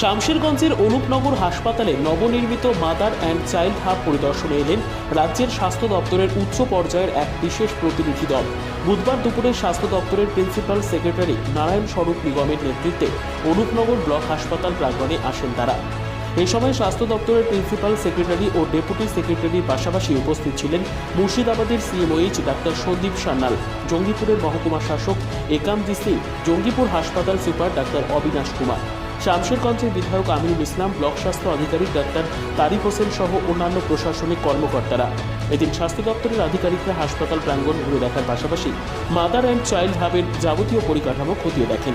শামশেরগঞ্জের অনুপনগর হাসপাতালে নবনির্মিত mother and child hub পরিদর্শনে এলেন রাজ্যের স্বাস্থ্য দপ্তরের উচ্চ পর্যায়ের এক বিশেষ প্রতিনিধি দল। বুধবার দুপুরে স্বাস্থ্য দপ্তরের প্রিন্সিপাল সেক্রেটারি নারায়ণ স্বরূপ নিগমের নেতৃত্বে অনুপনগর ব্লক হাসপাতাল প্রাঙ্গণে আসেন তারা। এ সময় স্বাস্থ্য দপ্তরের প্রিন্সিপাল সেক্রেটারি ও ডেপুটি সেক্রেটারির পাশাপাশি উপস্থিত ছিলেন মুর্শিদাবাদের সিএমওইচ ডাক্তার সন্দীপ সান্যাল, জঙ্গিপুরের মহকুমা শাসক একামজি সিং, জঙ্গিপুর হাসপাতাল সুপার ডাক্তার অবিনাশ কুমার। শামশেরগঞ্জের বিধায়ক আমিরুল ইসলাম, ব্লক স্বাস্থ্য আধিকারিক ডাক্তার তারিক হোসেন সহ অন্যান্য প্রশাসনিক কর্মকর্তারা। এদিন স্বাস্থ্য দপ্তরের আধিকারিকরা হাসপাতাল প্রাঙ্গণ ঘুরে দেখার পাশাপাশি মাদার অ্যান্ড চাইল্ড হাবের যাবতীয় পরিকাঠামো খতিয়ে দেখেন।